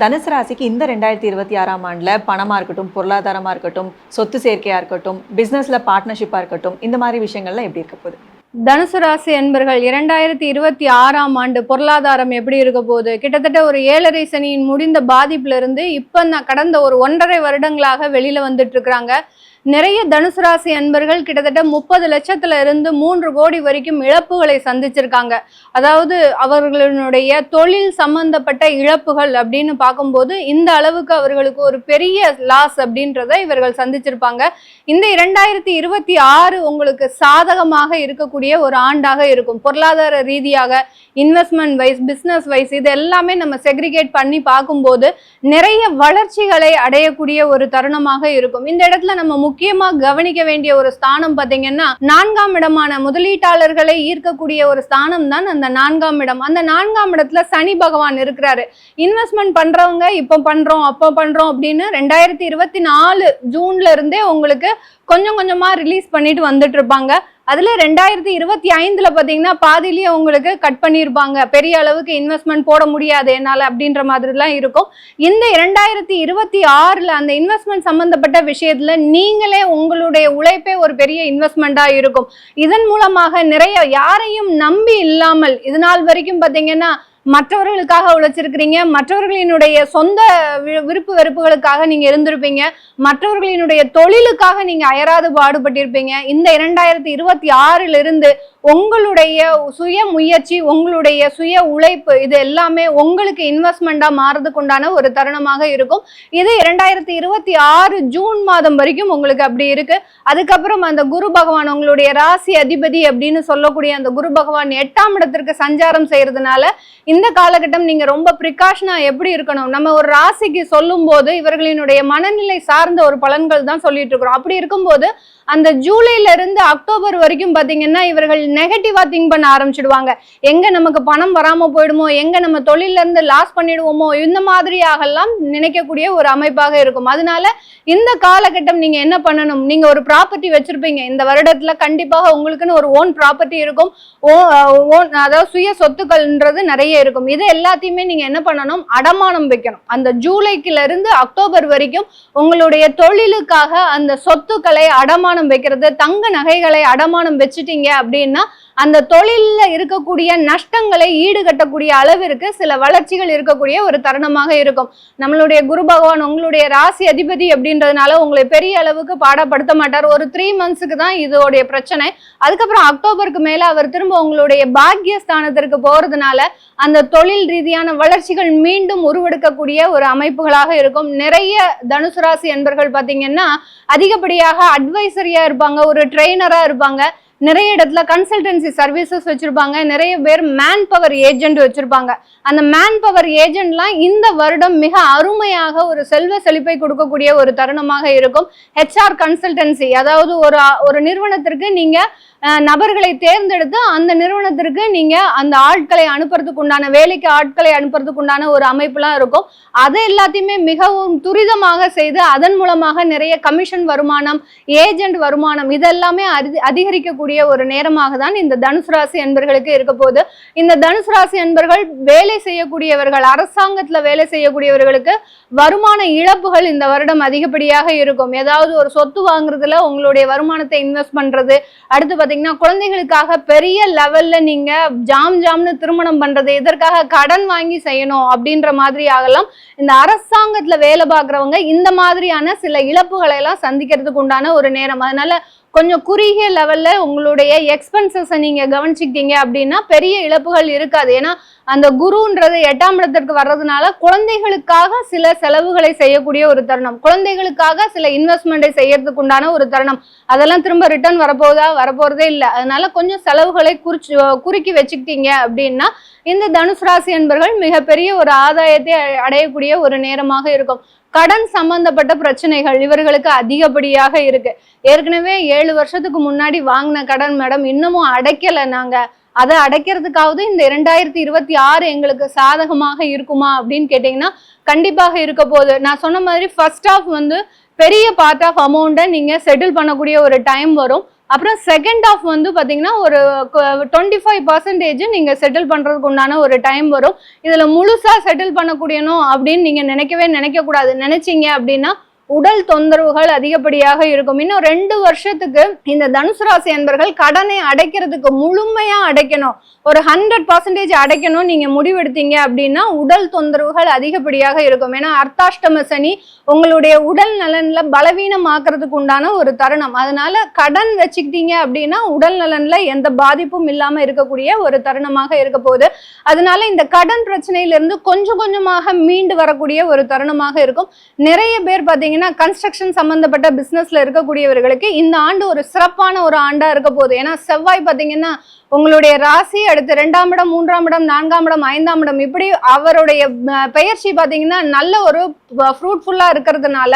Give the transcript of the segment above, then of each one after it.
தனுசு ராசிக்கு இந்த ரெண்டாயிரத்தி இருபத்தி ஆறாம் ஆண்டில் பணமாக இருக்கட்டும் பொருளாதாரமாக இருக்கட்டும் சொத்து சேர்க்கையாக இருக்கட்டும் பிஸ்னஸில் பார்ட்னர்ஷிப்பாக இருக்கட்டும் இந்த மாதிரி விஷயங்கள்லாம் எப்படி இருக்க போகுது? தனுசு ராசி என்பர்கள் இரண்டாயிரத்தி இருபத்தி ஆறாம் ஆண்டு பொருளாதாரம் எப்படி இருக்க போகுது? கிட்டத்தட்ட ஒரு ஏழரை சனியின் முடிந்த பாதிப்புல இருந்து இப்ப நான் கடந்த ஒரு ஒன்றரை வருடங்களாக வெளியில வந்துட்டு இருக்கிறாங்க நிறைய தனுசு ராசி அன்பர்கள் கிட்டத்தட்ட முப்பது லட்சத்துல இருந்து மூன்று கோடி வரைக்கும் இழப்புகளை சந்திச்சிருக்காங்க. அதாவது அவர்களுடைய தொழில் சம்பந்தப்பட்ட இழப்புகள் அப்படின்னு பார்க்கும்போது இந்த அளவுக்கு அவர்களுக்கு ஒரு பெரிய லாஸ் அப்படின்றத இவர்கள் சந்திச்சிருப்பாங்க. இந்த இரண்டாயிரத்தி இருபத்தி ஆறு உங்களுக்கு சாதகமாக இருக்கக்கூடிய ஒரு ஆண்டாக இருக்கும். பொருளாதார ரீதியாக இன்வெஸ்ட்மெண்ட் வைஸ் பிஸ்னஸ் வைஸ் இது எல்லாமே நம்ம செக்ரிகேட் பண்ணி பார்க்கும்போது நிறைய வளர்ச்சிகளை அடையக்கூடிய ஒரு தருணமாக இருக்கும். இந்த இடத்துல நம்ம முக்கியமா கவனிக்க வேண்டிய ஒரு ஸ்தானம் பாத்தீங்கன்னா நான்காம் இடமான முதலீட்டாளர்களை ஈர்க்கக்கூடிய ஒரு ஸ்தானம் தான் அந்த நான்காம் இடம். அந்த நான்காம் இடத்துல சனி பகவான் இருக்கிறாரு. இன்வெஸ்ட்மெண்ட் பண்றவங்க இப்போ பண்றோம் அப்போ பண்றோம் அப்படின்னு ரெண்டாயிரத்தி இருபத்தி நாலு ஜூன்ல இருந்தே உங்களுக்கு கொஞ்சம் கொஞ்சமா ரிலீஸ் பண்ணிட்டு வந்துட்டு இருப்பாங்க. அதில் ரெண்டாயிரத்தி இருபத்தி ஐந்தில் பார்த்தீங்கன்னா பாதிலேயே உங்களுக்கு கட் பண்ணியிருப்பாங்க பெரிய அளவுக்கு இன்வெஸ்ட்மெண்ட் போட முடியாது என்னால் அப்படின்ற மாதிரிலாம் இருக்கும். இந்த இரண்டாயிரத்தி இருபத்தி ஆறில் அந்த இன்வெஸ்ட்மெண்ட் சம்மந்தப்பட்ட விஷயத்தில் நீங்களே உங்களுடைய உழைப்பே ஒரு பெரிய இன்வெஸ்ட்மெண்ட்டாக இருக்கும். இதன் மூலமாக நிறைய யாரையும் நம்பி இல்லாமல் இது நாள் வரைக்கும் பார்த்தீங்கன்னா மற்றவர்களுக்காக உழைச்சிருக்கிறீங்க. மற்றவர்களினுடைய சொந்த விருப்பு வெறுப்புகளுக்காக நீங்க இருந்திருப்பீங்க. மற்றவர்களினுடைய தொழிலுக்காக நீங்க அயராது பாடுபட்டிருப்பீங்க. இந்த இரண்டாயிரத்தி இருபத்தி ஆறுல இருந்து உங்களுடைய சுய முயற்சி உங்களுடைய சுய உழைப்பு இது எல்லாமே உங்களுக்கு இன்வெஸ்ட்மெண்டா மாறதுக்கு உண்டான ஒரு தருணமாக இருக்கும். இது இரண்டாயிரத்தி இருபத்தி ஆறு ஜூன் மாதம் வரைக்கும் உங்களுக்கு அப்படி இருக்கு. அதுக்கப்புறம் அந்த குரு பகவான் உங்களுடைய ராசி அதிபதி அப்படின்னு சொல்லக்கூடிய அந்த குரு பகவான் எட்டாம் இடத்திற்கு சஞ்சாரம் செய்யறதுனால இந்த காலகட்டம் நீங்க ரொம்ப ப்ரிகாஷனா எப்படி இருக்கணும்? நம்ம ஒரு ராசிக்கு சொல்லும் போது இவர்களினுடைய மனநிலை சார்ந்த ஒரு பலன்கள் தான் சொல்லிட்டு இருக்கிறோம். அப்படி இருக்கும்போது அந்த ஜூலைல இருந்து அக்டோபர் வரைக்கும் பாத்தீங்கன்னா இவர்கள் நெகட்டிவா திங்க் பண்ண ஆரம்பிச்சிடுவாங்க. எங்க நமக்கு பணம் வராம போயிடுமோ? எங்க நம்ம தொழில இருந்து லாஸ் பண்ணிடுவோமோ? இந்த மாதிரியாகலாம் நினைக்கக்கூடிய ஒரு அமைப்பாக இருக்கும். அதனால இந்த காலகட்டம் நீங்க என்ன பண்ணணும்? நீங்க ஒரு ப்ராப்பர்ட்டி வச்சிருப்பீங்க. இந்த வருடத்துல கண்டிப்பாக உங்களுக்குன்னு ஒரு ஓன் ப்ராப்பர்ட்டி இருக்கும். ஓ- ஓன் அதாவது சுய சொத்துக்கள்ன்றது நிறைய இருக்கும் இருக்கும். இது எல்லாத்தையுமே நீங்க என்ன பண்ணணும்? அடமானம் வைக்கணும். அந்த ஜூலைக்குல இருந்து அக்டோபர் வரைக்கும் உங்களுடைய தொழிலுக்காக அந்த சொத்துக்களை அடமானம் வைக்கிறது தங்க நகைகளை அடமானம் வச்சுட்டீங்க அப்படின்னா அந்த தொழிலில் இருக்கக்கூடிய நஷ்டங்களை ஈடுகட்டக்கூடிய அளவிற்கு சில வளர்ச்சிகள் இருக்கக்கூடிய ஒரு தருணமாக இருக்கும். நம்மளுடைய குரு பகவான் உங்களுடைய ராசி அதிபதி அப்படின்றதுனால உங்களை பெரிய அளவுக்கு பாடப்படுத்த மாட்டார். ஒரு த்ரீ மந்த்ஸுக்கு தான் இதோடைய பிரச்சனை. அதுக்கப்புறம் அக்டோபருக்கு மேல அவர் திரும்ப உங்களுடைய பாக்கிய ஸ்தானத்திற்கு போறதுனால அந்த தொழில் ரீதியான வளர்ச்சிகள் மீண்டும் உருவெடுக்கக்கூடிய ஒரு அமைப்புகளாக இருக்கும். நிறைய தனுசு ராசி என்பர்கள் பார்த்தீங்கன்னா அதிகப்படியாக அட்வைசரியா இருப்பாங்க ஒரு ட்ரெயினரா இருப்பாங்க. நிறைய இடத்துல கன்சல்டன்சி சர்வீசஸ் வச்சிருப்பாங்க. நிறைய பேர் மேன் பவர் ஏஜென்ட் வச்சிருப்பாங்க. அந்த மேன் பவர் ஏஜென்ட்லாம் இந்த வருடம் மிக அருமையாக ஒரு செல்வ செழிப்பை கொடுக்கக்கூடிய ஒரு தருணமாக இருக்கும். ஹெச்ஆர் கன்சல்டன்சி அதாவது ஒரு ஒரு நிறுவனத்திற்கு நீங்க நபர்களை தேர்ந்தெடுத்து அந்த நிறுவனத்திற்கு நீங்க அந்த ஆட்களை அனுப்புறதுக்கு உண்டான வேலைக்கு ஆட்களை அனுப்புறதுக்கு உண்டான ஒரு அமைப்புலாம் இருக்கும். அது எல்லாத்தையுமே மிகவும் துரிதமாக செய்து அதன் மூலமாக நிறைய கமிஷன் வருமானம் ஏஜென்ட் வருமானம் இதெல்லாமே அதி- அதிகரிக்கக்கூடிய ஒரு நேரமாக தான் இந்த தனுசு ராசி என்பர்களுக்கு இருக்க போது இந்த தனுசு ராசி என்பர்கள் வேலை செய்யக்கூடியவர்கள் அரசாங்கத்துல வேலை செய்யக்கூடியவர்களுக்கு வருமான இழப்புகள் இந்த வருடம் அதிகப்படியாக இருக்கும். ஏதாவது ஒரு சொத்து வாங்குறதுல உங்களுடைய வருமானத்தை இன்வெஸ்ட் பண்றது அடுத்து பாத்தீங்கன்னா குழந்தைகளுக்காக பெரிய லெவல்ல நீங்க ஜாம் ஜாம்னு திருமணம் பண்றது இதற்காக கடன் வாங்கி செய்யணும் அப்படின்ற மாதிரி ஆகலாம். இந்த அரசாங்கத்துல வேலை பார்க்குறவங்க இந்த மாதிரியான சில இழப்புகளை எல்லாம் சந்திக்கிறதுக்கு உண்டான ஒரு நேரம். அதனால கொஞ்சம் குறுகிய லெவல்ல உங்களுடைய எக்ஸ்பென்சஸை நீங்க கவனிச்சுக்கிட்டீங்க அப்படின்னா பெரிய இழப்புகள் இருக்காது. ஏன்னா அந்த குருன்றது எட்டாம் இடத்திற்கு வர்றதுனால குழந்தைகளுக்காக சில செலவுகளை செய்யக்கூடிய ஒரு தருணம். குழந்தைகளுக்காக சில இன்வெஸ்ட்மெண்ட்டை செய்யறதுக்கு உண்டான ஒரு தருணம். அதெல்லாம் திரும்ப ரிட்டர்ன் வரப்போதா? வரப்போறதே இல்லை. அதனால கொஞ்சம் செலவுகளை குறிச்சு குறுக்கி வச்சுக்கிட்டீங்க அப்படின்னா இந்த தனுசு ராசி என்பர்கள் மிகப்பெரிய ஒரு ஆதாயத்தை அடையக்கூடிய ஒரு நேரமாக இருக்கும். கடன் சம்பந்தப்பட்ட பிரச்சனைகள் இவர்களுக்கு அதிகப்படியாக இருக்கு. ஏற்கனவே ஏழு வருஷத்துக்கு முன்னாடி வாங்கின கடன் மேடம் இன்னமும் அடைக்கல நாங்க. அதை அடைக்கிறதுக்காவது இந்த இரண்டாயிரத்தி இருபத்தி ஆறு எங்களுக்கு சாதகமாக இருக்குமா அப்படின்னு கேட்டிங்கன்னா கண்டிப்பாக இருக்க போகுது. நான் சொன்ன மாதிரி ஃபர்ஸ்ட் ஆஃப் வந்து பெரிய பார்ட் ஆஃப் அமௌண்ட்டை நீங்கள் செட்டில் பண்ணக்கூடிய ஒரு டைம் வரும். அப்புறம் செகண்ட் ஆஃப் வந்து பார்த்தீங்கன்னா ஒரு டுவெண்ட்டி ஃபைவ் பர்சன்டேஜ் நீங்கள் செட்டில் பண்ணுறதுக்கு உண்டான ஒரு டைம் வரும். இதில் முழுசாக செட்டில் பண்ணக்கூடியணும் அப்படின்னு நீங்கள் நினைக்கவே நினைக்கக்கூடாது. நினைச்சீங்க அப்படின்னா உடல் தொந்தரவுகள் அதிகப்படியாக இருக்கும். இன்னும் ரெண்டு வருஷத்துக்கு இந்த தனுசு ராசி அன்பர்கள் கடனை அடைக்கிறதுக்கு முழுமையா அடைக்கணும். ஒரு ஹண்ட்ரட் பர்சன்டேஜ் அடைக்கணும் நீங்க முடிவெடுத்தீங்க அப்படின்னா உடல் தொந்தரவுகள் அதிகப்படியாக இருக்கும். ஏன்னா அர்த்தாஷ்டம சனி உங்களுடைய உடல் நலன்ல பலவீனமாக்குறதுக்கு உண்டான ஒரு தருணம். அதனால கடன் வச்சுக்கிட்டீங்க அப்படின்னா உடல் நலன்ல எந்த பாதிப்பும் இல்லாம இருக்கக்கூடிய ஒரு தருணமாக இருக்க போகுது. அதனால இந்த கடன் பிரச்சனையிலிருந்து கொஞ்சம் கொஞ்சமாக மீண்டு வரக்கூடிய ஒரு தருணமாக இருக்கும். நிறைய பேர் பார்த்தீங்கன்னா கன்ஸ்ட்ரக்ஷன் சம்பந்தப்பட்ட பிசினஸ்ல இருக்கக்கூடியவர்களுக்கு இந்த ஆண்டு ஒரு சிறப்பான ஒரு ஆண்டா இருக்க போகுது. ஏன்னா செவ்வாய் பாத்தீங்கன்னா உங்களுடைய ராசி அடுத்து ரெண்டாம் இடம் மூன்றாம் இடம் நான்காம் இடம் ஐந்தாம் இடம் இப்படி அவருடைய பெயர்ச்சி பார்த்தீங்கன்னா நல்ல ஒரு ஃப்ரூட்ஃபுல்லாக இருக்கிறதுனால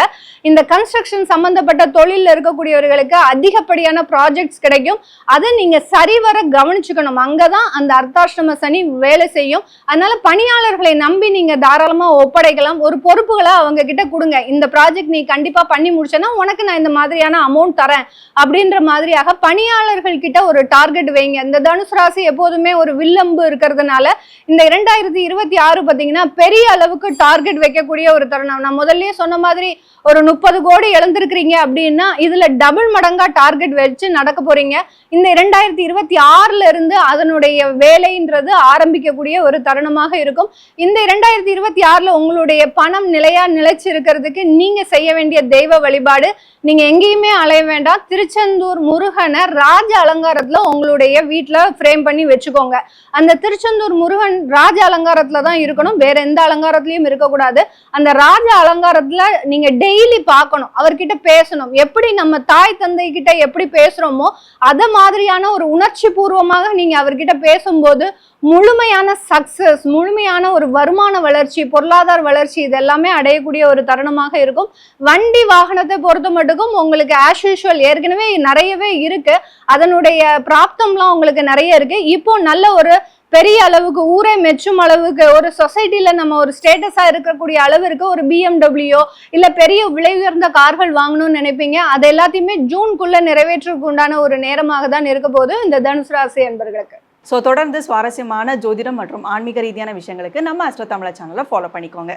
இந்த கன்ஸ்ட்ரக்ஷன் சம்மந்தப்பட்ட தொழிலில் இருக்கக்கூடியவர்களுக்கு அதிகப்படியான ப்ராஜெக்ட்ஸ் கிடைக்கும். அதை நீங்கள் சரிவர கவனிச்சுக்கணும். அங்கதான் அந்த அர்த்தாஷ்டம சனி வேலை செய்யும். அதனால பணியாளர்களை நம்பி நீங்கள் தாராளமாக ஒப்படைக்கலாம். ஒரு பொறுப்புகளை அவங்க கிட்ட கொடுங்க. இந்த ப்ராஜெக்ட் நீ கண்டிப்பாக பண்ணி முடிச்சேன்னா உனக்கு நான் இந்த மாதிரியான அமௌண்ட் தரேன். அப்படின்ற மாதிரியாக பணியாளர்கள் கிட்ட ஒரு டார்கெட் வைங்க. இந்த தனுசு ராசி எப்போதுமே ஒரு வில்லம்பு இருக்கிறதுனால இந்த இரண்டாயிரத்தி இருபத்தி ஆறு பார்த்தீங்கன்னா பெரிய அளவுக்கு டார்கெட் வைக்கக்கூடிய ஒரு தருணம். நான் முதல்லயே சொன்ன மாதிரி ஒரு முப்பது கோடி இழந்திருக்கிறீங்க அப்படின்னா இதுல டபுள் மடங்கா டார்கெட் வச்சு நடக்க போறீங்க. இந்த இரண்டாயிரத்தி இருபத்தி ஆறுல இருந்து அதனுடைய வேலைன்றது ஆரம்பிக்கக்கூடிய ஒரு தருணமாக இருக்கும். இந்த இரண்டாயிரத்தி இருபத்தி ஆறுல உங்களுடைய பணம் நிலையா நிலைச்சு இருக்கிறதுக்கு நீங்க செய்ய வேண்டிய தெய்வ வழிபாடு நீங்க எங்கேயுமே அலைய வேண்டாம். திருச்செந்தூர் முருகனை ராஜ அலங்காரத்துல உங்களுடைய வீட்ல ஃப்ரேம் பண்ணி வச்சுக்கோங்க. அந்த திருச்செந்தூர் முருகன் ராஜ அலங்காரத்துல தான் இருக்கணும். வேற எந்த அலங்காரத்திலயும் இருக்கக்கூடாது. அந்த ராஜ அலங்காரத்துல நீங்க டெய்லி பார்க்கணும். அவர்கிட்ட பேசணும். எப்படி நம்ம தாய் தந்தை கிட்ட எப்படி பேசுறோமோ அத மாதிரியான ஒரு உணர்ச்சி பூர்வமாக நீங்க அவர்கிட்ட பேசும்போது முழுமையான சக்சஸ் முழுமையான ஒரு வருமான வளர்ச்சி பொருளாதார வளர்ச்சி இது எல்லாமே அடையக்கூடிய ஒரு தருணமாக இருக்கும். வண்டி வாகனத்தை பொறுத்த மட்டுக்கும் உங்களுக்கு ஆஸ் யூஷுவல் ஏற்கனவே நிறையவே இருக்கு. அதனுடைய பிராப்தம்லாம் உங்களுக்கு நிறைய இருக்கு. இப்போ நல்ல ஒரு பெரிய அளவுக்கு ஊரே மெச்சும் அளவுக்கு ஒரு சொசைட்டில நம்ம ஒரு ஸ்டேட்டஸா இருக்கக்கூடிய அளவிற்கு ஒரு பிஎம்டபிள்யூ இல்ல பெரிய விலை உயர்ந்த கார்கள் வாங்கணும்னு நினைப்பீங்க. அது எல்லாத்தையுமே ஜூன்குள்ள நிறைவேற்றுக்கு உண்டான ஒரு நேரமாக தான் இருக்க போது இந்த தனுசு ராசி என்பர்களுக்கு ஸோ தொடர்ந்து சுவாரஸ்யமான ஜோதிடம் மற்றும் ஆன்மீக ரீதியான விஷயங்களுக்கு நம்ம அஸ்ட்ரோ தமிழா சேனலை ஃபாலோ பண்ணிக்கோங்க.